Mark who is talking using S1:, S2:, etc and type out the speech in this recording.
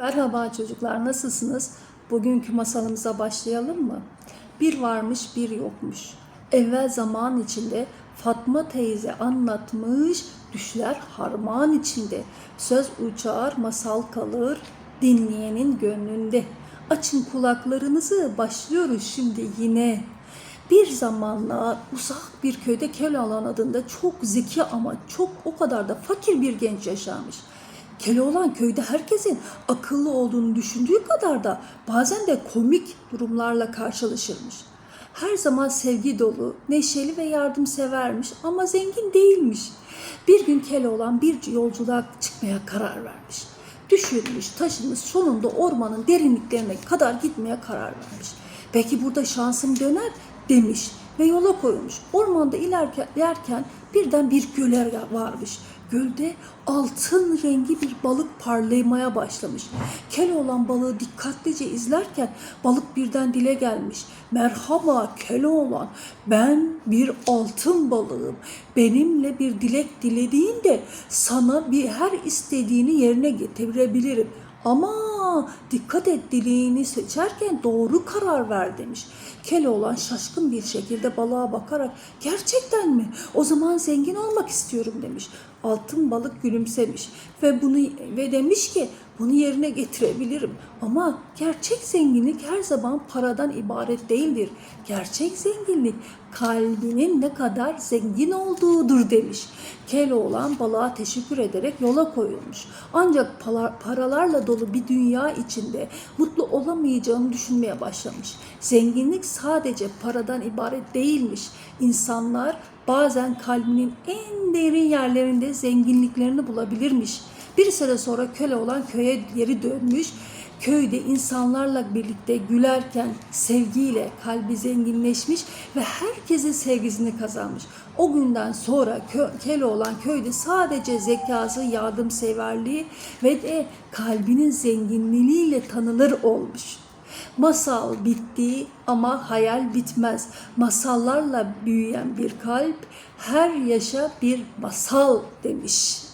S1: Merhaba çocuklar nasılsınız? Bugünkü masalımıza başlayalım mı? Bir varmış bir yokmuş. Evvel zaman içinde Fatma teyze anlatmış, düşler harman içinde. Söz uçar, masal kalır, dinleyenin gönlünde. Açın kulaklarınızı, başlıyoruz şimdi yine. Bir zamanlar uzak bir köyde Keloğlan adında çok zeki ama çok o kadar da fakir bir genç yaşarmış. Keloğlan köyde herkesin akıllı olduğunu düşündüğü kadar da bazen de komik durumlarla karşılaşırmış. Her zaman sevgi dolu, neşeli ve yardımsevermiş ama zengin değilmiş. Bir gün Keloğlan bir yolculuğa çıkmaya karar vermiş. Düşürmüş, taşınmış, sonunda ormanın derinliklerine kadar gitmeye karar vermiş. Belki burada şansım döner demiş ve yola koyulmuş. Ormanda ilerken birden bir göle varmış. Gölde altın rengi bir balık parlamaya başlamış. Keloğlan balığı dikkatlice izlerken balık birden dile gelmiş. Merhaba Keloğlan, ben bir altın balığım. Benimle bir dilek dilediğinde sana bir her istediğini yerine getirebilirim. Ama dikkat et dileğini seçerken doğru karar ver demiş. Keloğlan şaşkın bir şekilde balığa bakarak gerçekten mi? O zaman zengin olmak istiyorum demiş. Altın balık gülümsemiş ve bunu ve demiş ki bunu yerine getirebilirim. Ama gerçek zenginlik her zaman paradan ibaret değildir. Gerçek zenginlik kalbinin ne kadar zengin olduğudur demiş. Keloğlan balığa teşekkür ederek yola koyulmuş. Ancak paralarla dolu bir dünya içinde mutlu olamayacağını düşünmeye başlamış. Zenginlik sadece paradan ibaret değilmiş. İnsanlar bazen kalbinin en derin yerlerinde zenginliklerini bulabilirmiş. Bir süre sonra köle olan köye geri dönmüş. Köyde insanlarla birlikte gülerken sevgiyle kalbi zenginleşmiş ve herkesin sevgisini kazanmış. O günden sonra kö- köle olan köyde sadece zekası, yardımseverliği ve de kalbinin zenginliğiyle tanınır olmuş. Masal bitti ama hayal bitmez. Masallarla büyüyen bir kalp her yaşa bir masal demiş.